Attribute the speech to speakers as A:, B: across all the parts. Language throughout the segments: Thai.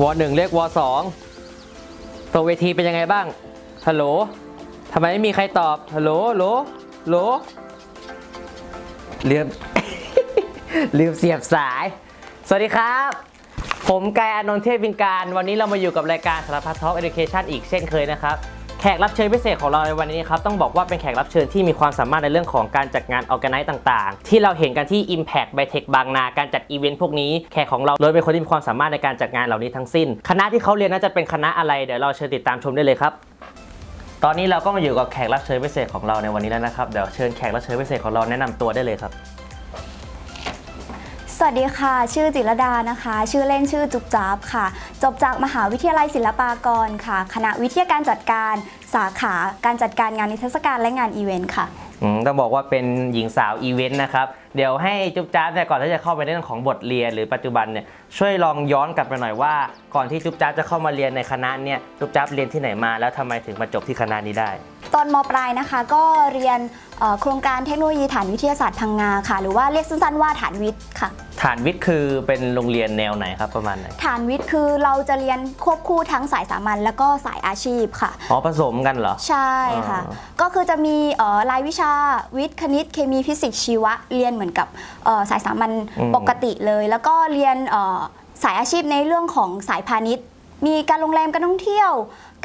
A: วอหนึ่งเรียกวอสองตัวเวทีเป็นยังไงบ้าง ฮัลโหลทำไมไม่มีใครตอบ ฮัลโหลโหลโหลฮัลโหลลืมลืมเสียบสาย สวัสดีครับ ผมกายอนนท์เทพวินการ วันนี้เรามาอยู่กับรายการสารพัดทอล์กเอ c a t i o n อีกเช่นเคยนะครับ แขกรับเชิญพิเศษของเราในวันนี้ครับต้องบอกว่าเป็นแขกรับเชิญที่มีความสามารถในเรื่องของการจัดงานออ g a n i z e ต่างๆ ที่เราเห็นกันที่ Impact by Tech บางนาการจัดอีเวนต์พวกนี้แขกของเราล้วนเป็นคนที่มีความสามารถในการจัดงานเหล่านี้ทั้งสิ้น คณะที่เขาเรียนน่าจะเป็นคณะอะไรเดี๋ยวเราเชิญติดตามชมได้เลยครับ ตอนนี้เราก็มาอยู่กับแขกรับเชิญพิเศษของเราในวันนี้แล้วนะครับเดี๋ยวเชิญแขกรับเชิญพิเศษของเราแนะนำตัวได้เลยครับ
B: วัสดีค่ะ ชื่อจิรดานะคะ ชื่อเล่นชื่อจุบจับค่ะ จบจากมหาวิทยาลัยศิลปากรค่ะ คณะวิทยาการจัดการสาขาการจัดการงานนิทรรศการและงานอีเวนต์ค่ะ
A: อืมต้องบอกว่าเป็นหญิงสาวอีเวนต์นะครับ เดี๋ยวให้จุ๊บจ๊าบเนี่ยก่อนที่จะเข้าไปในเรื่องของบทเรียนหรือปัจจุบันเนี่ย ช่วยลองย้อนกลับไปหน่อยว่า ก่อนที่จุ๊บจ๊าบจะเข้ามาเรียนในคณะเนี่ยจุ๊บจ๊าบเรียนที่ไหนมา แล้วทำไมถึงมาจบที่คณะนี้ได้
B: ตอนมปลายนะคะก็เรียนเอ่อโครงการเทคโนโลยีฐานวิทยาศาสตร์พังงาค่ะ หรือว่าเรียกสั้นๆว่าฐานวิทย์ค่ะ
A: ฐานวิทย์คือเป็นโรงเรียนแนวไหนครับประมาณไหน
B: ฐานวิทย์คือเราจะเรียนควบคู่ทั้งสายสามัญแล้วก็สายอาชีพค่ะ
A: อ๋อผสมกันเหรอ
B: ใช่ค่ะ
A: อ๋อ
B: ก็คือจะมีเอ่อรายวิชาวิทย์คณิตเคมีฟิสิกส์ชีวะเรียนเหมือนกับเอ่อสายสามัญปกติเลย แล้วก็เรียนเอ่อ สายอาชีพในเรื่องของสายพาณิชย์ มีการโรงแรมการท่องเที่ยว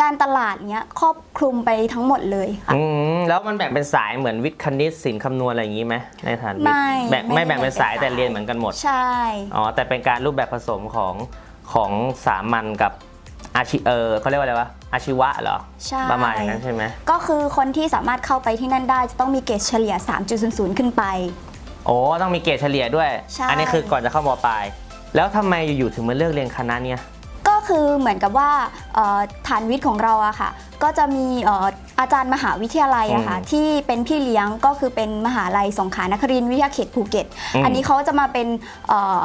B: การตลาดเนี้ยครอบคลุมไปทั้งหมดเลยค่ะ
A: อืมแล้วมันแบ่งเป็นสายเหมือนวิทย์คณิตศิลป์คำนวณอะไรอย่างนี้ไหมในฐานวิทย์
B: ไม่
A: แบ่ง
B: ไม่
A: ไม่แบ่งเป็นสาย
B: ไม่แบ่งเป็น
A: แต่เรียน
B: สาย
A: เหมือนกันหมด
B: ใช่
A: อ๋อแต่เป็นการรูปแบบผสมของของสามัญกับอาชีเออเขาเรียกว่าอะไรวะอาชีวะเหรอ
B: ใช่
A: ประมาณอย่างนั้นใช่ไหม
B: ก็คือคนที่สามารถเข้าไปที่นั่นได้จะต้องมีเกรดเฉลี่ย 3.00 ขึ้นไป
A: โอ้ต้องมีเกรดเฉลี่ยด้วย
B: ใช่
A: อันี้คือก่อนจะเข้ามปลาย แล้วทำไมอยู่ๆถึงมาเลือกเรียนคณะเนี้ย
B: ก็คือเหมือนกับว่าเอ่อฐานวิทย์ของเราอะค่ะ ก็จะมีเอ่ออาจารย์มหาวิทยาลัยอะค่ะ
A: อืม
B: ที่เป็นพี่เลี้ยงก็คือเป็นมหาลัยสงขลานครินทร์วิทยาเขตภูเก็ต
A: อืม
B: อันนี้เขาจะมาเป็นเอ่อ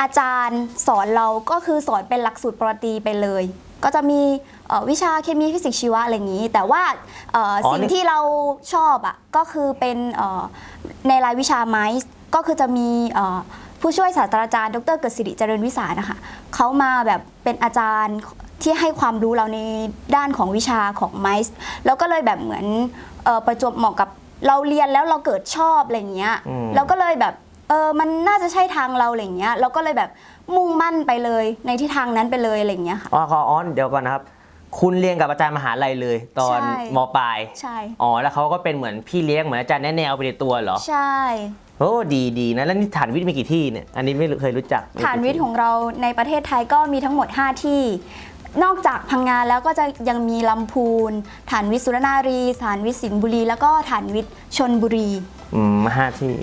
B: อาจารย์สอนเราก็คือสอนเป็นหลักสูตรปรตรีไปเลย ก็จะมีเอ่อวิชาเคมีฟิสิกส์ชีวะอะไรอย่างนี้ แต่ว่าเอ่ออสิ่งที่เราชอบอะก็คือเป็นเอ่อในรายวิชาไม้ก็คือจะมีเอ่อ ผู้ช่วยศาสตราจารย์ ดรเกิดสิริเจริญวิสารนะคะเขามาแบบเป็นอาจารย์ที่ให้ความรู้เราในด้านของวิชาของไมซ์แล้วก็เลยแบบเหมือนเออประจวบเหมาะกับเราเรียนแล้วเราเกิดชอบอะไรอย่างเงี้ย
A: อืม
B: เราก็เลยแบบเออมันน่าจะใช่ทางเราอะไรอย่างเงี้ยเราก็เลยแบบมุ่งมั่นไปเลยในที่ทางนั้นไปเลยอะไรอย่างเงี้ยค่ะ
A: อ๋อขออ๋อเดี๋ยวก่อนนะครับคุณเรียนกับอาจารย์มหาลัยเลย ตอน
B: ใช่
A: มปลาย
B: ใช่
A: อ๋อ แล้วเขาก็เป็นเหมือนพี่เลี้ยงเหมือนอาจารย์แนะแนวไปในตัวเหรอ
B: ใช่
A: โอ้ดีดีนะ แล้วนี่ฐานวิทย์มีกี่ที่เนี่ย อันนี้ไม่เคยรู้จัก
B: ฐานวิทย์ของเราในประเทศไทยก็มีทั้งหมด 5 ที่ นอกจากพังงานแล้วก็จะยังมีลำพูน ฐานวิทย์สุรนารีฐานวิทย์สิงห์บุรี แล้วก็ฐานวิทย์ชนบุรี
A: อืมห้าที่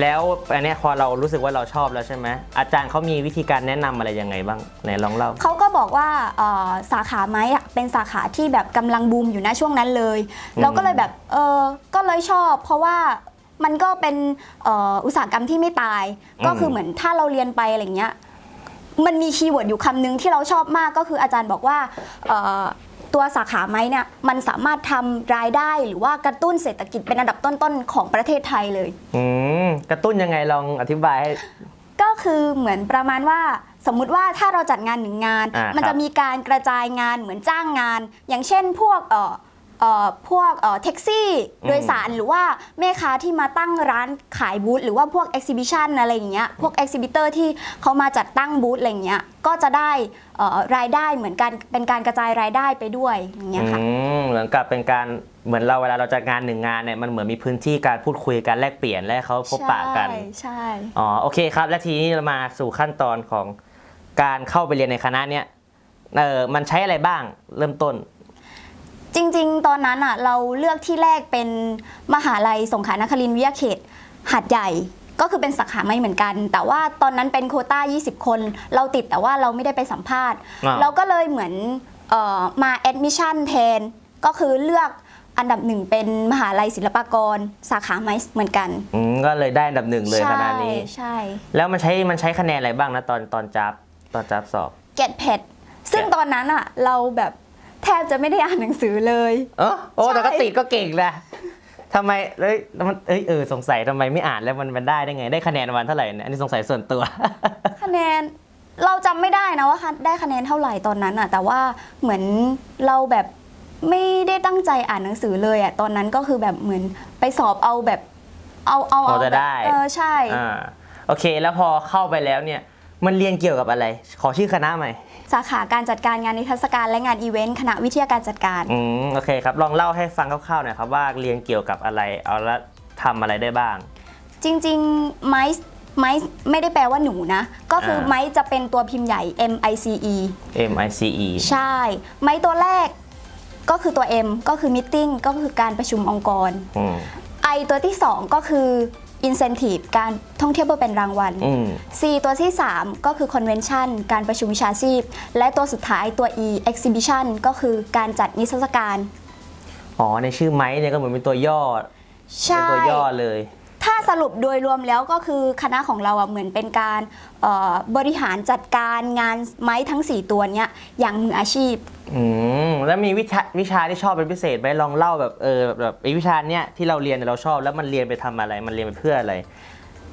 A: แล้วอันเนี้ยพอเรารู้สึกว่าเราชอบแล้วใช่ไหมอาจารย์เขามีวิธีการแนะนำอะไรยังไงบ้างไหนลองเล่า
B: เขาก็บอกว่าเอ่อสาขาไม้อะเป็นสาขาที่แบบกำลังบูมอยู่ณช่วงนั้นเลย
A: อืม
B: เราก็เลยแบบเออก็เลยชอบ เพราะว่า มันก็เป็นเอ่ออุตสาหกรรมที่ไม่ตาย ก็คือเหมือนถ้าเราเรียนไปอะไรเงี้ยมันมีคีย์เวิร์ดอยู่คำนึงที่เราชอบมากก็คืออาจารย์บอกว่าเอ่อตัวสาขาไม้เนี่ยมันสามารถทำรายได้หรือว่ากระตุ้นเศรษฐกิจเป็นอันดับต้นๆของประเทศไทยเลย
A: อืมกระตุ้นยังไงลองอธิบายให้
B: ก็คือเหมือนประมาณว่าสมมุติว่าถ้าเราจัดงานหนึ่งงาน
A: อ่า
B: มัน
A: ครั
B: จะ
A: บ
B: มีการกระจายงานเหมือนจ้างงาน อย่างเช่นพวกเอ่อเอ่อ พวกเอ่อแท็กซี่โดยสารหรือว่าแม่ค้าที่มาตั้งร้านขายบูธหรือว่าพวก e อ h กซิบิชันอะไรอย่างเงี้ยพวก e อ h กซิบิเตอร์ที่เขามาจัดตั้งบูธอะไรอย่างเงี้ยก็จะได้เอ่อรายได้เหมือนกันเป็นการกระจายรายได้ไปด้วยอย่างเงี้ยค่ะ
A: อืมเหมือนกับเป็นการเหมือนเราเวลาเราจัดงานหนึ่งงานเนี่ยมันเหมือนมีพื้นที่การพูดคุยการแลกเปลี่ยนและให้เขาพบปะกัน
B: ใช่ใช่
A: อ๋อโอเคครับ และทีนี้เรามาสู่ขั้นตอนของการเข้าไปเรียนในคณะเนี้ยเออมันใช้อะไรบ้างเริ่มต้น
B: จริง ๆ ตอนนั้นอะเราเลือกที่แรกเป็นมหาลัยสงขลานครินทร์วิทยาเขตหัดใหญ่ก็คือเป็นสาขาไม่เหมือนกัน แต่ว่าตอนนั้นเป็นโควต้า 20 คน เราติดแต่ว่าเราไม่ได้ไปสัมภาษณ์
A: อ้าว
B: เราก็เลยเหมือนเออมาแอดมิชชั่นแทน ก็คือเลือกอันดับหนึ่งเป็นมหาลัยศิลปากร สาขาไม้เหมือนกัน
A: อืมก็เลยได้อันดับหนึ่งเลยคณะนี้
B: ใช่ใช่
A: แล้วมันใช้มันใช้คะแนนอะไรบ้างนะตอนตอนจับตอนจับสอบ
B: เกตเพดซึ่งตอนนั้นอะเราแบบ แทบจะไม่ได้อ่านหนังสือเลย
A: เออโอ้
B: ใช่
A: แต่ก็ติดก็เก่งแหละทำไมเอ้ยมันเอ้ยเออสงสัยทำไมไม่อ่านแล้วมันมันได้ได้ไง ได้คะแนนวันเท่าไหร่เนี่ยอันนี้สงสัยส่วนตัว
B: คะแนนเราจำไม่ได้นะว่าได้คะแนนเท่าไหร่ตอนนั้นอะแต่ว่าเหมือนเราแบบไม่ได้ตั้งใจอ่านหนังสือเลยอะตอนนั้นก็คือแบบเหมือนไปสอบเอาแบบเอาเอา
A: พอจะ
B: แบบ
A: ได้
B: เออใช่
A: อ่าโอเค แล้วพอเข้าไปแล้วเนี่ย มันเรียนเกี่ยวกับอะไร ขอชื่อคณะใหม่
B: สาขาการจัดการงานนิทรรศการและงานอีเวนต์คณะวิทยาการจัดการ
A: อืมโอเคครับลองเล่าให้ฟังคร่าวๆหน่อยครับว่าเรียนเกี่ยวกับอะไรเอาละทำอะไรได้บ้าง
B: จริงๆไม้ไม้ไม่ได้แปลว่าหนูนะ ก็คืออาไม้จะเป็นตัวพิมพ์ใหญ่ M I C E
A: M I C E
B: ใช่ ไม้ตัวแรกก็คือตัว M ก็คือ meeting ก็คือการประชุมองค์กร
A: อืม
B: I ตัวที่ 2 ก็คือ incentive การท่องเที่ยวเพื่อเป็นรางวัล
A: อืม
B: C ตัวที่ 3 ก็คือ convention การประชุมวิชาชีพ และตัวสุดท้ายตัว E exhibition ก็คือการจัดนิทรรศการ
A: อ๋อในชื่อไม้เนี่ยก็เหมือนเป็นตัวย่อ
B: ใช่
A: เป็นตัวย่อเลย
B: ถ้าสรุปโดยรวมแล้วก็คือคณะของเราอะเหมือนเป็นการเอ่อบริหารจัดการงานไม้ทั้ง 4 ตัวเนี้ยอย่างมืออาชีพ
A: อืมแล้วมีวิชาวิชาที่ชอบเป็นพิเศษไหมลองเล่าแบบเออแบบแบบไอ้วิชาเนี้ยที่เราเรียนเนี่ยเราชอบแล้วมันเรียนไปทำอะไร มันเรียนไปเพื่ออะไร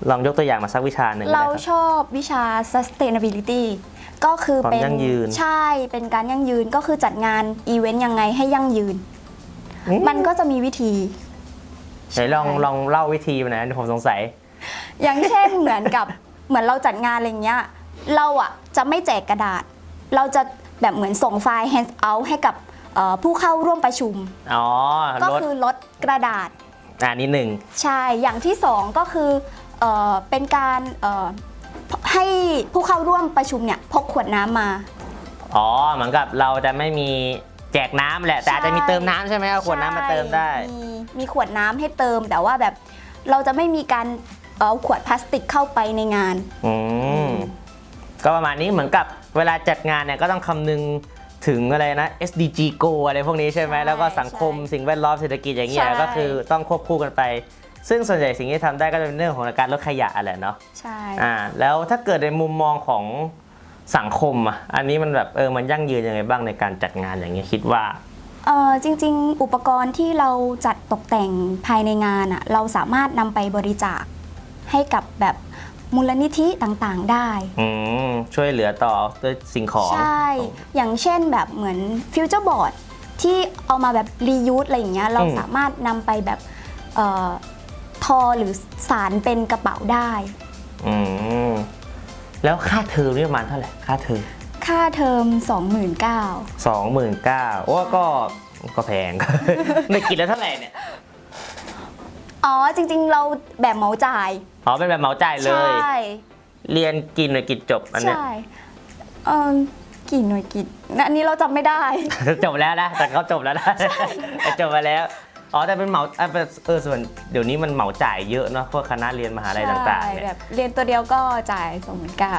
A: ลองยกตัวอย่างมาสักวิชาหนึ่งก็
B: เรา
A: ได้ครับ
B: ชอบวิชา sustainability ก็คือเป็น
A: ความยั่งยืน
B: ใช่เป็นการยั่งยืนก็คือจัดงานอีเวนต์ยังไงให้ยั่งยืน
A: อืม
B: มันก็จะมีวิธี
A: ไหนลองลองเล่าวิธีมาหน่อยผมสงสัย
B: อย่างเช่นเหมือนกับเหมือนเราจัดงานอะไรเงี้ยเราอะจะไม่แจกกระดาษ เราจะแบบเหมือนส่งไฟล์ hand out ให้กับเอ่อผู้เข้าร่วมประชุม
A: อ๋อ
B: ก็
A: ลด
B: คือลดกระดาษ
A: อ่านิดหนึ่ง
B: ใช่ อย่างที่สองก็คือเออเป็นการเอ่อให้ผู้เข้าร่วมประชุมเนี่ยพกขวดน้ำมา
A: อ๋อเหมือนกับเราจะไม่มี แจกน้ำแหละแต่อาจจะมีเติมน้ำใช่ไหมเอาขวดน้ำมาเติมได้
B: ใช่มีมีขวดน้ำให้เติม แต่ว่าแบบเราจะไม่มีการเอาขวดพลาสติกเข้าไปในงาน
A: อืมก็ประมาณนี้เหมือนกับเวลาจัดงานเนี่ยก็ต้องคำนึงถึงอะไรนะ SDG Go อะไรพวกนี้ใช่ไหม
B: ใช่
A: แล้วก็สังคม
B: ใช่
A: สิ่งแวดล้อมเศรษฐกิจอย่างเงี้ย
B: ใช่
A: ก็คือต้องควบคู่กันไป ซึ่งส่วนใหญ่สิ่งที่ทำได้ก็จะเป็นเรื่องของการลดขยะแหละเนาะ
B: ใช่
A: อ่าแล้วถ้าเกิดในมุมมองของ สังคมอะอันนี้มันแบบเออมันยั่งยืนยังไงบ้างในการจัดงานอย่างเงี้ยคิดว่า
B: เออจริง ๆ อุปกรณ์ที่เราจัดตกแต่งภายในงานอะเราสามารถนำไปบริจาคให้กับแบบมูลนิธิต่างๆได้
A: อืมช่วยเหลือต่อด้วยสิ่งของ
B: ใช่ อย่างเช่นแบบเหมือนฟิวเจอร์บอร์ดที่เอามาแบบรียูสอะไรอย่างเงี้ยเราสามารถนำไปแบบเออทอหรือสารเป็นกระเป๋าได้
A: อืม แล้วค่าเทอมนี่ประมาณเท่าไหร่ค่าเทอม
B: ค่าเทอม 29,000
A: สองหมื่นเก้าโอ้ก็ก็แพง ในกินแล้วเท่าไหร่เนี่ย
B: อ๋อจริงๆ เราแบบเหมาจ่าย
A: อ๋อเป็นแบบเหมาจ่ายเล
B: ใช่
A: ย เรียนกินหรือกินจบอันเนี้ย
B: ใช่ เออกี่หน่วยกิจอันนี้เราจำไม่ได้
A: จบแล้วนะแต่เขาจบแล้วนะจบมาแล้ว อ๋อแต่เป็นเหมาอะเป็นเออส่วนเดี๋ยวนี้มันเหมาจ่ายเยอะเนาะพวกคณะเรียนมหาลัยต่างๆ
B: ใช่
A: เนี่ย
B: แบบเรียนตัวเดียวก็จ่ายสองหมื่นเก้า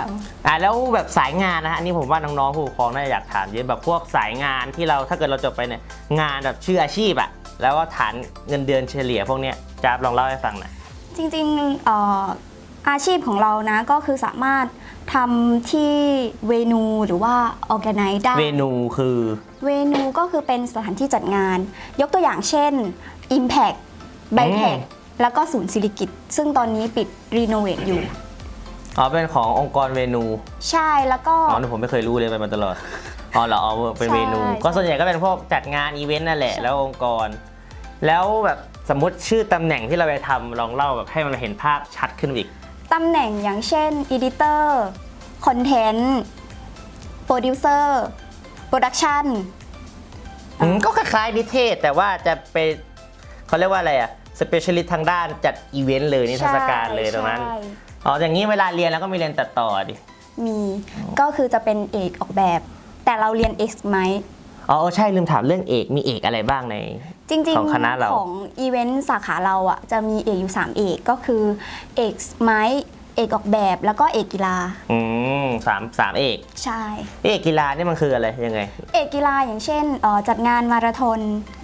A: อะแล้วแบบสายงานนะฮะอันนี้ผมว่าน้องๆผู้ปกครองน่าจะอยากถามเยอะแบบพวกสายงานที่เราถ้าเกิดเราจบไปเนี่ยงานแบบชื่ออาชีพอะแล้วก็ฐานเงินเดือนเฉลี่ยพวกเนี้ยจ๊าบลองเล่าให้ฟังหน่อย
B: จริงๆเอ่ออาชีพของเรานะก็คือสามารถ ทำที่เวนูหรือว่า organize ได้
A: เมนูคือ
B: เวนูก็คือเป็นสถานที่จัดงาน ยกตัวอย่างเช่น Impact b i t e c แล้วก็ศูนย์ศิริกิตซึ่งตอนนี้ปิดรีโนเวทอยู่
A: อ๋อเป็นขององค์กรเมนู
B: ใช่แล้วก็
A: อ๋อนี่ผมไม่เคยรู้เลยไปมาตลอดอ๋อเหรออ๋อเป็นเมนู
B: ใช่
A: ก็ส่วนใหญ่ก็เป็นพวกจัดงานอีเวนต์นั่นแหละแล้วองค์กร แล้วแบบสมมติชื่อตำแหน่งที่เราไปทำลองเล่าแบบให้มันเห็นภาพชัดขึ้นอีก
B: ตำแหน่งอย่างเช่น Editor Content Producer Production
A: อืมก็คล้ายๆนิเทศ แต่ว่าจะเป็นเขาเรียกว่าอะไรอะสเปเชียลิสต์ทางด้านจัดอีเวนต์เลยนิทรรศการเลยตรงนั้น
B: ใช่
A: อ๋อ อย่างนี้เวลาเรียนแล้วก็มีเรียนตัดต่อดิ
B: มีก็คือจะเป็นเอกออกแบบ แต่เราเรียน X ไหม
A: อ๋อเออใช่ลืมถามเรื่องเอกมีเอกอะไรบ้างใน
B: จริง
A: ของคณะเรา
B: ของอีเวนต์สาขาเราอะจะมีเอกอยู่ 3 เอกก็คือเอกไม้เอกออกแบบแล้วก็เอกกีฬา
A: อืมสามสามเอก
B: ใช่
A: เอกกีฬานี่มันคืออะไรยังไง
B: เอกกีฬาอย่างเช่นเอ่อจัดงานมาราธอน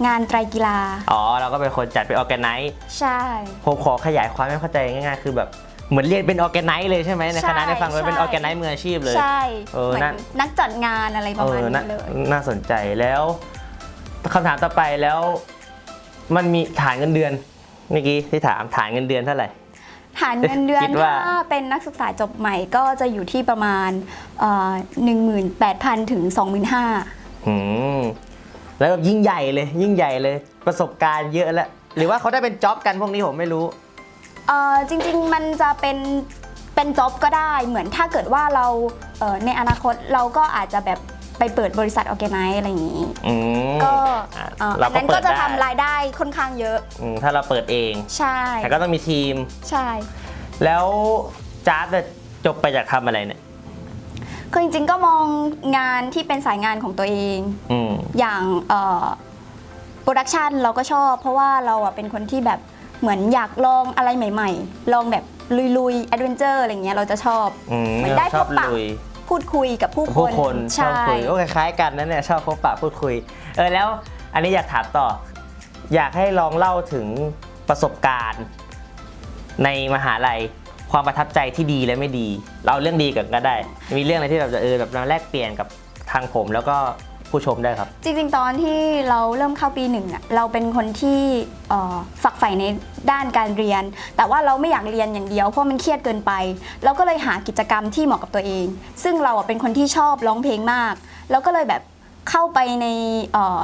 B: งานไตรกีฬา
A: อ๋อเราก็เป็นคนจัดเป็นออแกไนซ์
B: ใช่
A: ผมขอขยายความให้เข้าใจง่ายๆ คือแบบ เหมือนเรียนเป็นออแกไนซ์เลยใช่ไหมในคณะ
B: ใช่
A: ได้ฟังว่าเป็น
B: ใช่
A: ออแกไนซ์มืออาชีพเลย
B: ใช่
A: เออ
B: เหมือน
A: นั่น
B: นักจัดงานอะไรประ
A: เอ
B: มาณ
A: อน่า
B: นี้เลย
A: น่าสนใจแล้วคำถามต่อไปแล้วมันมีฐานเงินเดือนเมื่อกี้ที่ถามฐานเงินเดือนเท่าไหร่
B: ฐานเงินเดือน
A: คิดว่า
B: ถ้าเป็นนักศึกษาจบใหม่ก็จะอยู่ที่ประมาณหนึ่งหมื่นแปดพันถึงสองหมื่นห้า
A: อืมแล้วแบบยิ่งใหญ่เลยยิ่งใหญ่เลยประสบการณ์เยอะแล้ว หรือว่าเขาได้เป็นจ็อบกันพวกนี้ผมไม่รู้
B: เอ่อจริงๆ มันจะเป็นเป็นจ็อบก็ได้เหมือนถ้าเกิดว่าเราเอ่อในอนาคตเราก็อาจจะแบบไปเปิดบริษัทออแกไนซ์อะไรอย่างนี้
A: อืม
B: ก็
A: อะ
B: เอ่อ
A: เรา
B: อัน
A: ก็
B: นั้น
A: เปิ
B: ก็
A: ด
B: จะ
A: ได้
B: ทำรายได้ค่อนข้างเยอะ
A: อืมถ้าเราเปิดเอง
B: ใช่
A: แต่ก็ต้องมีทีม
B: ใช่
A: แล้วจ้าจะจบไปจากทำอะไรเนี่ย
B: คือจริงๆก็มองงานที่เป็นสายงานของตัวเอง
A: อืม
B: อย่างโปรดักชันเราก็ชอบ เพราะว่าเราอะเป็นคนที่แบบ เหมือนอยากลองอะไรใหม่ ๆ ลองแบบลุยๆแอดเวนเจอร์อะไรเงี้ยเราจะชอบ
A: อืม
B: เหมือนได้
A: ชอบ
B: พบปะ
A: ลุย
B: พูดคุยกับผู้ค
A: ผู้
B: น
A: คนชอบ
B: ใช่
A: คุยโอ้คล้ายๆกันนั่นเนี่ยชอบพบปะพูดคุย เออแล้วอันนี้อยากถามต่อ อยากให้ลองเล่าถึงประสบการณ์ ในมหาลัยความประทับใจที่ดีและไม่ดี เราเรื่องดีก่อนก็ได้ มีเรื่องอะไรที่แบบจะเออแบบเราแลกเปลี่ยนกับทางผมแล้วก็ ผู้ชมได้ครับ
B: จริงๆ ตอนที่เราเริ่มเข้าปีหนึ่งอะเราเป็นคนที่เอ่อฝักใฝ่ในด้านการเรียน แต่ว่าเราไม่อยากเรียนอย่างเดียวเพราะมันเครียดเกินไป เราก็เลยหากิจกรรมที่เหมาะกับตัวเอง ซึ่งเราอะเป็นคนที่ชอบร้องเพลงมากแล้วก็เลยแบบเข้าไปในเอ่อ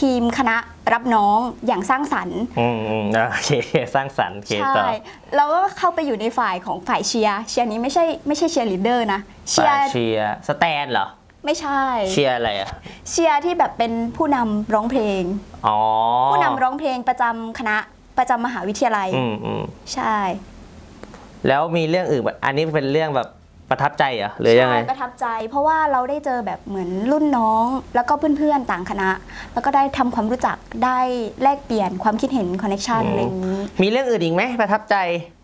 B: ทีมคณะรับน้องอย่างสร้างสรรค์
A: อืมอืมโอเคสร้างสรรค์โอเค
B: ใช่
A: ต่อ
B: เราก็เข้าไปอยู่ในฝ่ายของฝ่ายเชียร์ เชียร์นี้ไม่ใช่ไม่ใช่เชียร์ลีดเดอร์นะ เชีย
A: ฝ่าย
B: ร์
A: เชียร์สแตนเหรอ
B: ไม่ใช่
A: เชียร์อะไรอะ
B: เชียร์ที่แบบเป็นผู้นำร้องเพลง
A: อ๋อ
B: ผู้นำร้องเพลงประจำคณะประจำมหาวิทยาลัย
A: อืมอืม
B: ใช่
A: แล้วมีเรื่องอื่นแบบอันนี้เป็นเรื่องแบบประทับใจเหรอหรือยังไง
B: ใช่ประทับใจ เพราะว่าเราได้เจอแบบเหมือนรุ่นน้อง แล้วก็เพื่อนๆต่างคณะ แล้วก็ได้ทำความรู้จักได้แลกเปลี่ยนความคิดเห็นคอนเนคชัน
A: อืม
B: อะไรอย่างนี้
A: มีเรื่องอื่นอีกไหมประทับใจ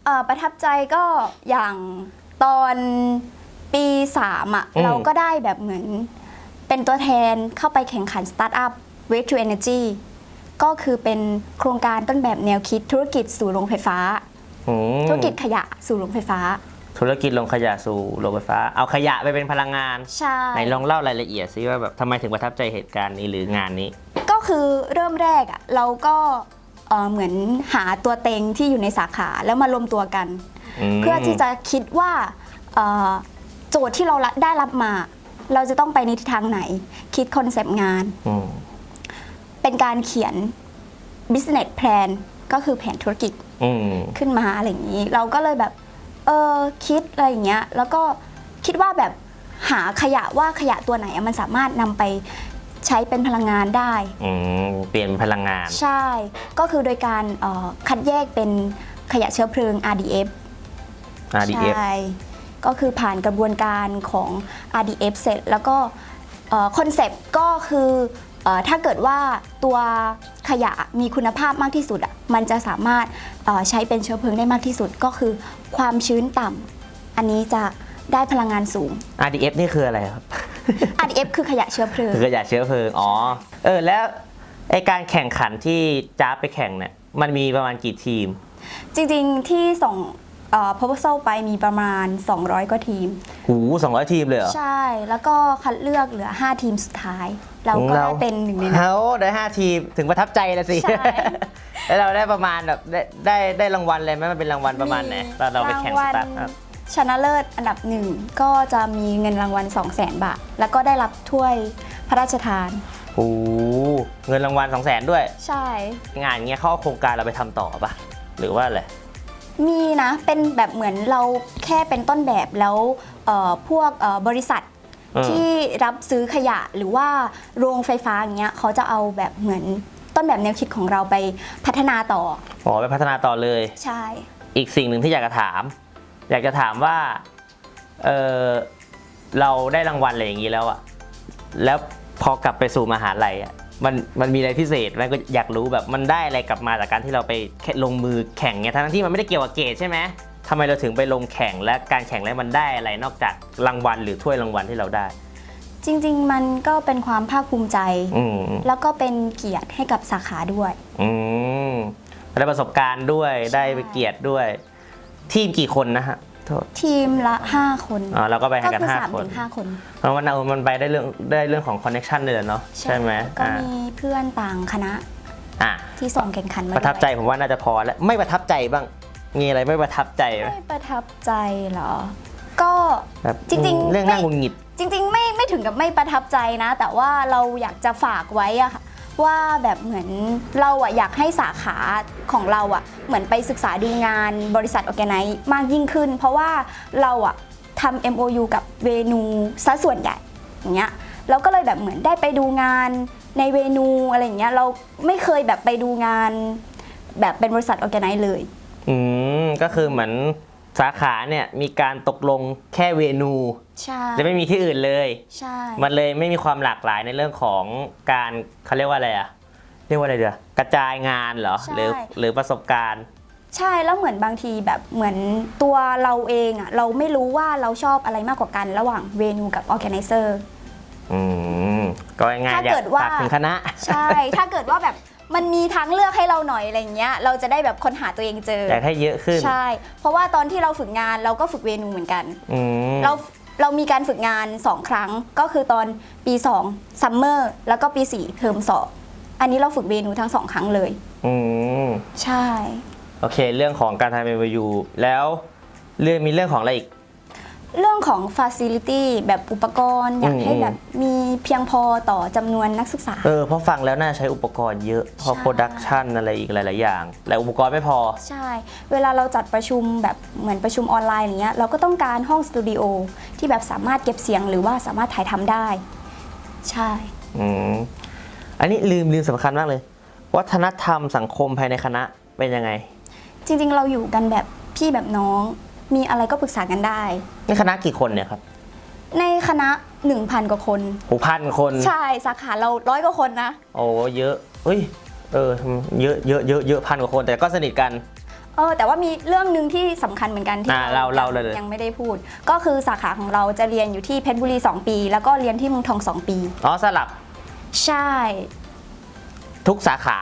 B: เอ่อประทับใจก็อย่างตอน ปี3อะ
A: อืม
B: เราก็ได้แบบเหมือนเป็นตัวแทนเข้าไปแข่งขันสตาร์ทอัพ Wake to Energy ก็คือเป็นโครงการต้นแบบแนวคิดธุรกิจสู่โรงไฟฟ้า
A: อืม
B: ธุรกิจขยะสู่โรงไฟฟ้า
A: ธุรกิจลงขยะสู่โรงไฟฟ้า เอาขยะไปเป็นพลังงาน
B: ใช่
A: ไหนลองเล่ารายละเอียดซิว่าแบบทำไมถึงประทับใจเหตุการณ์นี้หรืองานนี้
B: ก็คือเริ่มแรกอะเราก็เอ่อเหมือนหาตัวเต็งที่อยู่ในสาขาแล้วมารวมตัวกัน
A: ม
B: เพื่อที่จะคิดว่าเอ่อ โจทย์ที่เราได้รับมา เราจะต้องไปในทิศทางไหน คิดคอนเซปต์งาน
A: อืม
B: เป็นการเขียน business plan ก็คือแผนธุรกิจ
A: อืม
B: ขึ้นมาอะไรอย่างนี้ เราก็เลยแบบ เออคิดอะไรอย่างเงี้ย แล้วก็คิดว่าแบบหาขยะว่าขยะตัวไหนอะมันสามารถนำไปใช้เป็นพลังงานได้
A: อืมเปลี่ยนพลังงาน
B: ใช่ ก็คือโดยการเอ่อคัดแยกเป็นขยะเชื้อเพลิง RDF
A: RDF
B: ใช่ ก็คือผ่านกระบวนการของ RDF เสร็จ แล้วก็คอนเซปต์ก็คือเออถ้าเกิดว่าตัวขยะมีคุณภาพมากที่สุดอะมันจะสามารถเอ่อใช้เป็นเชื้อเพลิงได้มากที่สุดก็คือความชื้นต่ำอันนี้จะได้พลังงานสูง
A: RDF นี่คืออะไรครับ
B: RDF คือขยะเชื้อเพลิง
A: คือขยะเชื้อเพลิงอ๋อเออแล้วไอการแข่งขันที่จ้าบไปแข่งเนี่ยมันมีประมาณกี่ทีม
B: จริงๆที่ส่ง เอ่อ proposal ไปมีประมาณ 200 กว่าทีม
A: หูสองร้อยทีมเลยเหรอ
B: ใช่แล้วก็คัดเลือกเหลือ 5 ทีมสุดท้าย เราก็ได้เป็นหนึ่งในนั้น
A: เขาได้ห้าทีมถึงประทับใจแล้วสิ
B: ใช่
A: แล้วเราได้ประมาณแบบได้ได้ได้รางวัลอะไรไหมมันเป็นรางวัลประมาณไหนตอนเราไปแข่ง
B: ร
A: ส
B: วัล
A: ตาร์ทอัพ
B: ชนะเลิศอันดับหนึ่งก็จะมีเงินรางวัล 2 0 0 0 0 0 บาท แล้วก็ได้รับถ้วยพระราชทาน
A: โอ้โหเงินรางวัล2 0 0 0 0 0ด้วย
B: ใช่
A: งานเงี้ยเขาเอาโครงการเราไปทำต่อปะหรือว่าอะไร
B: มีนะ เป็นแบบเหมือนเราแค่เป็นต้นแบบแล้วเอ่อพวกเอ่อบริษัท
A: เออ
B: ที่รับซื้อขยะหรือว่าโรงไฟฟ้าอย่างเงี้ยเขาจะเอาแบบเหมือนต้นแบบแนวคิดของเราไปพัฒนาต่อ
A: อ๋อไปพัฒนาต่อเลย
B: ใช่
A: อีกสิ่งหนึ่งที่อยากจะถาม อยากจะถามว่าเออเราได้รางวัลอะไรอย่างนี้แล้วอะแล้วพอกลับไปสู่มหาลัยอะ มันมันมีอะไรพิเศษไหมก็อยากรู้แบบมันได้อะไรกลับมาจากการที่เราไปแค่ลงมือแข่งเนี่ยทั้งที่มันไม่ได้เกี่ยวกับเกรดใช่ไหมทำไมเราถึงไปลงแข่งและการแข่งแล้วมันได้อะไรนอกจากรางวัลหรือถ้วยรางวัลที่เราได้
B: จริง ๆ มันก็เป็นความภาคภูมิใจ
A: อืม
B: แล้วก็เป็นเกียรติให้กับสาขาด้วย
A: อืมได้ประสบการณ์ด้วย
B: ใช่
A: ได้ไปเกียรติด้วย ทีมกี่คนนะฮะ โทษ
B: ทีมละ 5 คน
A: อ๋อเราก็ไป
B: ก็
A: กัน
B: คือ
A: ห้า
B: 3าม
A: คน
B: ถึงห้าคน
A: เพราะว่าเอามันไปได้เรื่องได้เรื่องของคอนเน็ชันเลยเนาะใช่ไหม
B: ก็
A: อ่า
B: มีเพื่อนต่างคณะ
A: อะ
B: ที่ส่งแข่งขันมา
A: ประทับใจ
B: ด้วย
A: ผมว่าน่าจะพอแล้วไม่ประทับใจบ้าง มีอะไรไม่ประทับใจไหม
B: ไม่ประทับใจเหรอ ก็
A: แบบ
B: จริงๆ
A: เรื่อง
B: ไม่
A: น่าหงุดหงิด
B: จริงๆ ไม่ไม่ถึงกับไม่ประทับใจนะ แต่ว่าเราอยากจะฝากไว้อะค่ะ ว่าแบบเหมือนเราอะอยากให้สาขาของเราอะเหมือนไปศึกษาดูงานบริษัทออแกไนซ์มากยิ่งขึ้น เพราะว่าเราอะทำ MOU กับเวนูซะส่วนใหญ่อย่างเงี้ยเราก็เลยแบบเหมือนได้ไปดูงานในเวนูอะไรอย่างเงี้ยเราไม่เคยแบบไปดูงาน แบบเป็นบริษัทออแกไนซ์เลย
A: อืมก็คือเหมือน สาขาเนี่ยมีการตกลงแค่เวนู
B: ใช่
A: จะไม่มีที่อื่นเลย
B: ใช่
A: มันเลยไม่มีความหลากหลายในเรื่องของการเขาเรียกว่าอะไรอะเรียกว่าอะไรเดี๋ยวกระจายงานเหรอหรือหรือประสบการณ์
B: ใช่แล้วเหมือนบางทีแบบเหมือนตัวเราเองอะเราไม่รู้ว่าเราชอบอะไรมากกว่ากันระหว่างเวนูกับออแกไนเซอร์
A: อืมก็ง่ายๆ
B: ถ้า
A: อยา
B: เกิ
A: ก
B: ดว่า
A: ฝากถึงคณะ
B: ใช่ ถ้าเกิดว่าแบบ มันมีทางเลือกให้เราหน่อยอะไรเงี้ย เราจะได้แบบค้นหาตัวเองเจอ
A: อยากให้เยอะขึ้น
B: ใช่ เพราะว่าตอนที่เราฝึกงานเราก็ฝึกเวนูเหมือนกัน
A: อืม
B: เราเรามีการฝึกงาน 2 ครั้งก็คือตอนปี2ซัมเมอร์แล้วก็ปี4เทอมสองอันนี้เราฝึกเวนูทั้งสองครั้งเลย
A: อืม
B: ใช่
A: โอเค เรื่องของการทำเอ็มยูแล้วเรื่องมีเรื่องของอะไรอีก
B: เรื่องของ Facility แบบอุปกรณ์ อยากให้
A: อืม
B: แบบมีเพียงพอต่อจำนวนนักศึกษา
A: เออเพราะฟังแล้วน่าใช้อุปกรณ์เยอะเพราะ
B: ใช่
A: โปรดักชันอะไรอีกหลาย ๆ อย่าง และอุปกรณ์ไม่พอ
B: ใช่ เวลาเราจัดประชุมแบบเหมือนประชุมออนไลน์อย่างเงี้ยเราก็ต้องการห้องสตูดิโอที่แบบสามารถเก็บเสียงหรือว่าสามารถถ่ายทำได้ ใช่
A: อืมอันนี้ลืมลืมสำคัญมากเลย วัฒนธรรมสังคมภายในคณะเป็นยังไง
B: จริง ๆ เราอยู่กันแบบพี่แบบน้อง มีอะไรก็ปรึกษากันได้
A: นี่คณะกี่คนเนี่ยครับ
B: ในคณะ 1,000 กว่าคน
A: หูพันคน
B: ใช่สาขาเราร้อยกว่าคนนะ
A: โอ้เยอะเฮ้ย เออทำเยอะเยอะเยอะเยอะพันกว่าคนแต่ก็สนิทกัน
B: เออแต่ว่ามีเรื่องหนึ่งที่สำคัญเหมือนกันที่
A: อ่าเราเราเลย
B: ยังไม่ได้พูด ก็คือสาขาของเราจะเรียนอยู่ที่เพชรบุรี 2 ปี แล้วก็เรียนที่เมืองทอง 2 ปี
A: อ๋อสลับ
B: ใช่
A: ทุกสาขา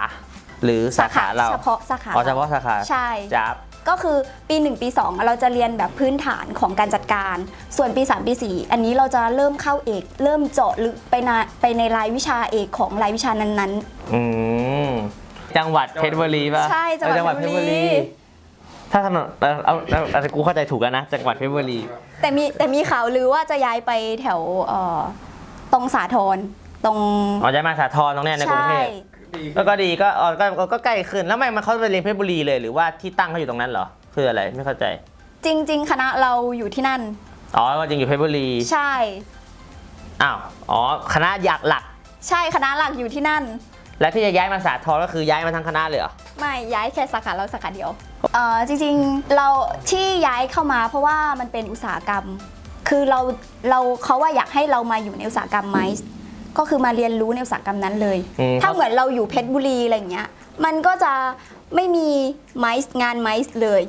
A: หรือสาขาเรา
B: เฉพาะสาขา
A: อ๋อเฉพาะสาขา
B: ใช่
A: จับ
B: ก็คือปี 1 ปี 2 เราจะเรียนแบบพื้นฐานของการจัดการ ส่วนปี 3 ปี 4 อันนี้เราจะเริ่มเข้าเอก เริ่มเจาะลึกไปในไปในรายวิชาเอกของรายวิชานั้น
A: อืมจังหวัดเพชรบุรีป่ะ
B: ใช่จังหวัด
A: เออ
B: เพชรบุรี
A: ถ้าถนนเอาเอาเอาเอากูเข้าใจถูกแล้วนะ จังหวัดเพชรบุรี
B: ๆแต่มีแต่มีข่าวลือว่าจะย้ายไปแถวเอ่อตรงสาทรตรง
A: อ๋อจะมาสาทรตรงเนี้ยในกรุงเทพ ก็ก็ดีก็อ๋อก็ก็ก็ใกล้ขึ้นแล้วทำไมมันเขาไปเรียนเพชรบุรีเลยหรือว่าที่ตั้งเขาอยู่ตรงนั้นเหรอคืออะไรไม่เข้าใจ
B: จริง ๆ คณะเราอยู่ที่นั่น
A: อ๋อก็จริงอยู่เพชรบุรี
B: ใช่
A: อ้าวอ๋อคณะอยากหลัก
B: ใช่คณะหลักอยู่ที่นั่น
A: และที่จะย้ายมาสาทรก็คือย้ายมาทั้งคณะเลยเหรอ
B: ไม่ย้ายแค่สาขาเราสาขาเดียวเอ่อจริงๆเราที่ย้ายเข้ามาเพราะว่ามันเป็นอุตสาหกรรม คือเราเราเขาว่าอยากให้เรามาอยู่ในอุตสาหกรรมไม้ ก็คือมาเรียนรู้ในอุตสาหกรรมนั้นเลย
A: อืม
B: ถ้าเหมือนเราอยู่เพชรบุรีอะไรอย่างเงี้ย มันก็จะไม่มีไม้งานไม้เลย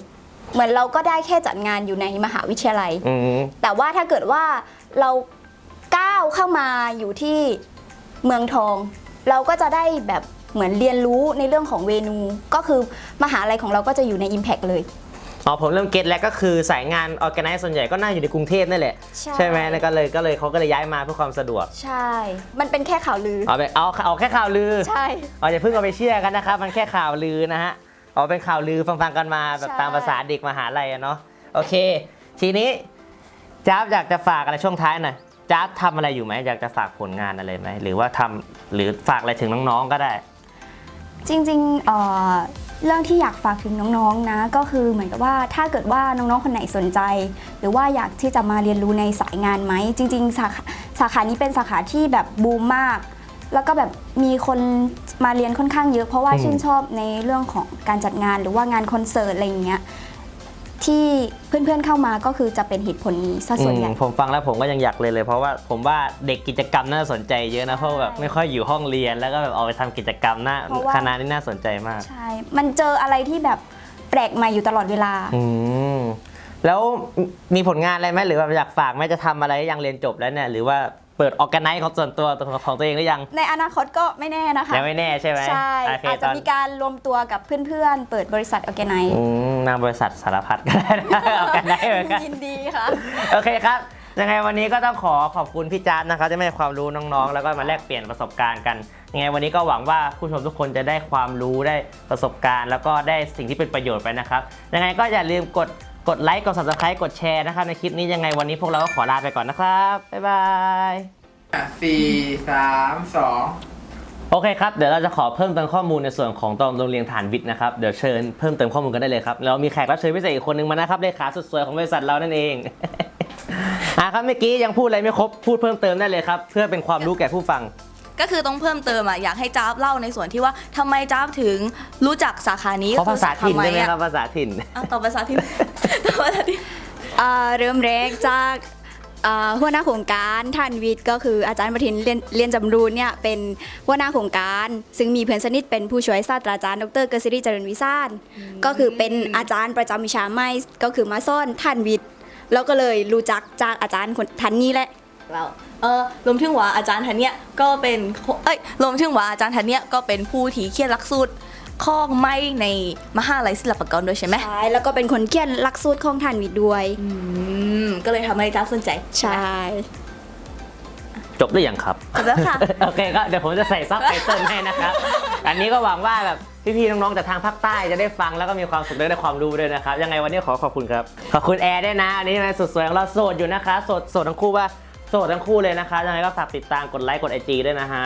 B: เหมือนเราก็ได้แค่จัดงานอยู่ในมหาวิทยาลัย
A: อืม
B: แต่ว่าถ้าเกิดว่าเราก้าวเข้ามาอยู่ที่เมืองทอง เราก็จะได้แบบเหมือนเรียนรู้ในเรื่องของเวนู ก็คือมหาลัยของเราก็จะอยู่ใน Impact เลย
A: อ๋อผมเริ่มเก็ตแล้วก็คือสายงานออแกไนซ์ส่วนใหญ่ก็น่าอยู่ในกรุงเทพนั่นแหละ
B: ใช่
A: ไหมแล้วก็เลยก็เลยเขาก็เลยย้ายมาเพื่อความสะดวก
B: ใช่ มันเป็นแค่ข่าวลือ
A: เอาไปเอาเอาแค่ข่าวลือ
B: ใช่
A: เอาอย่าเพิ่งเอาไปเชื่อกันนะครับมันแค่ข่าวลือนะฮะเอาเป็นข่าวลือฟังๆกันมาแบบ
B: ใช่
A: ตามภาษาเด็กมหาลัยอะเนาะโอเค ทีนี้จ๊าบอยากจะฝากอะไรช่วงท้ายหน่อยจ๊าบทำอะไรอยู่ไหมอยากจะฝากผลงานอะไรไหมหรือว่าทำหรือฝากอะไรถึงน้องๆก็ได้
B: จริงๆเอ่อ เรื่องที่อยากฝากถึงน้องๆนะ ก็คือเหมือนกับว่าถ้าเกิดว่าน้องๆคนไหนสนใจ หรือว่าอยากที่จะมาเรียนรู้ในสายงานไหม จริงๆ สาขาสาขานี้เป็นสาขาที่แบบบูมมาก แล้วก็แบบมีคนมาเรียนค่อนข้างเยอะ เพราะว่าชื่นชอบในเรื่องของการจัดงานหรือว่างานคอนเสิร์ตอะไรอย่างเงี้ย ที่เพื่อนๆเข้ามาก็คือจะเป็นเหตุผลนี้ซะส่วนใหญ่
A: อืมผมฟังแล้วผมก็ยังอยากเลยนเลยเพราะว่าผมว่าเด็กกิจกรรมน่าสนใจเยอะนะเพราะแบบไม่ค่อยอยู่ห้องเรียนแล้วก็แบบเอาไปทำกิจกรรมน่า
B: เพราะว่า
A: คณะนี้น่าสนใจมาก
B: ใช่ มันเจออะไรที่แบบแปลกใหม่อยู่ตลอดเวลา
A: อืมแล้วมีผลงานอะไรไหมหรือว่าอยากฝากไหมจะทำอะไรยังเรียนจบแล้วเนี่ยหรือว่า เปิดออกกันไนของส่วนตัวของตัวเองหรือยัง
B: ในอนาคตก็ไม่แน่นะคะ
A: ยังไม่แน่ใช่ไหม
B: ใช่
A: โเค
B: อาจ
A: ต
B: จะ
A: อน
B: มีการรวมตัวกับเพื่อนๆ เปิดบริษัทออแกไน
A: อืมนางบริษัทสารพัดก็ได้นะออกกันไนเหมือนกัน
B: ยินดีค่ะ
A: โอเคครับ ยังไงวันนี้ก็ต้องขอขอบคุณพี่จ๊าบนะครับที่มาให้ความรู้น้องๆ แล้วก็มาแลกเปลี่ยนประสบการณ์กัน ยังไงวันนี้ก็หวังว่าผู้ชมทุกคนจะได้ความรู้ได้ประสบการณ์ แล้วก็ได้สิ่งที่เป็นประโยชน์ไปนะครับ ยังไงก็อย่าลืมกด กดไลค์กด subscribe กดแชร์นะครับในคลิปนี้ยังไงวันนี้พวกเราก็ขอลาไปก่อนนะครับ บ๊ายบาย
C: อะสี่สามสอง
A: โอเคครับ เดี๋ยวเราจะขอเพิ่มเติมข้อมูลในส่วนของตอนโรงเรียนฐานวิทย์นะครับ เดี๋ยวเชิญเพิ่มเติมข้อมูลกันได้เลยครับเรามีแขกรับเชิญพิเศษอีกคนนึงมานะครับเลขาสุดสวยของบริษัทเรานั่นเอง อะครับเมื่อกี้ยังพูดอะไรไม่ครบ พูดเพิ่มเติมได้เลยครับ เพื่อเป็นความรู้แก่ผู้ฟัง
D: ก็คือต้องเพิ่มเติมอะอยากให้จ้าบเล่าในส่วนที่ว่าทำไมจ้าบถึงรู้จักสาขานี้
A: เพราะภาษาถิ่น
D: ทำไม
A: ใช่ไหม
D: อะ
A: ครับภาษาถิ่น
D: อะต่อภาษาถิ่นต่อภาษาถิ่น
B: อ่าเริ่มแรกจากอ่าหัวหน้าโครงการท่านวิทย์ก็คืออาจารย์ประทินเรียนเรียนจำรูนเนี่ยเป็นหัวหน้าโครงการ ซึ่งมีเพื่อนสนิทเป็นผู้ช่วยศาสตราจารย์ดรเกษริเจริญวิสานก็คือเป็นอาจารย์ประจำวิชาไม่ก็คือมาซ่อนท่านวิทย์แล้วก็เลยรู้จักจากอาจารย์คนท่านนี้แหละ
D: เราเออรวมถึงว่าอาจารย์ทันเนี้ยก็เป็นเอ้ยรวมถึงว่าอาจารย์ทันเนี้ยก็เป็นผู้ที่เขียนหลักสูตรข้อไม่ในมหาลัยศิลปากรด้วยใช่ไหม
B: ใช่แล้วก็เป็นคนเขียนหลักสูตรของท่านวิทย์ด้วย
D: อืมก็เลยทำให้จ้าบสนใจ
B: ใช่
A: จบหรือยังครับ
D: จบแล้วค่ะ
A: โอเคก็เดี๋ยวผมจะใส่ซับไตเติลให้นะครับ อันนี้ก็หวังว่าแบบพี่ๆน้องๆจากทางภาคใต้จะได้ฟังแล้วก็มีความสุขและได้ความรู้ด้วยนะครับ ยังไงวันนี้ขอขอบคุณครับ ขอบคุณแอร์ด้วยนะ อันนี้นะสุดสวยของเราโสดอยู่นะคะโสดโสดทั้งคู่ว่า โสดทั้งคู่เลยนะคะยังไงก็ฝากติดตามกดไลค์กดไอจีด้วยนะฮะ